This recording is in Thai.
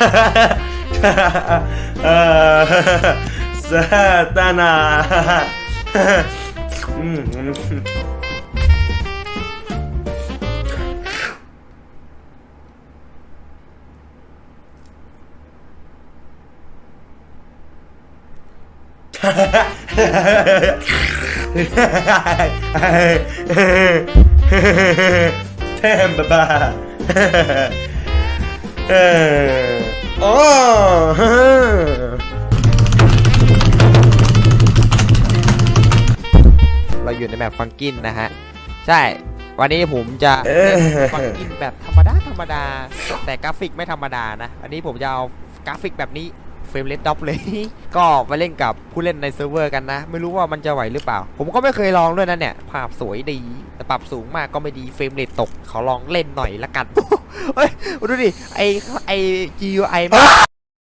さあ、たな。うん、うん。Damn, bye-bye. เออโอ้ฮะเราอยู่ในแมปฟังกินนะฮะ ใช่ วันนี้ผมจะเอเล่อนฟังกินแบบธรรมดาธรรมดา แต่กราฟิกไม่ธรรมดานะ อันนี้ผมจะเอากราฟิกแบบนี้ เฟรมเลทด็อปเลย ก็ไปเล่นกับผู้เล่นในเซิร์ฟเวอร์กันนะ ไม่รู้ว่ามันจะไหวหรือเปล่า ผมก็ไม่เคยลองด้วยนะเนี่ย ภาพสวยดี แต่ปรับสูงมากก็ไม่ดีเฟรมเลทตก ขอลองเล่นหน่อยละกัน เฮ้ย ดูดิ ไอไอ GUI มัน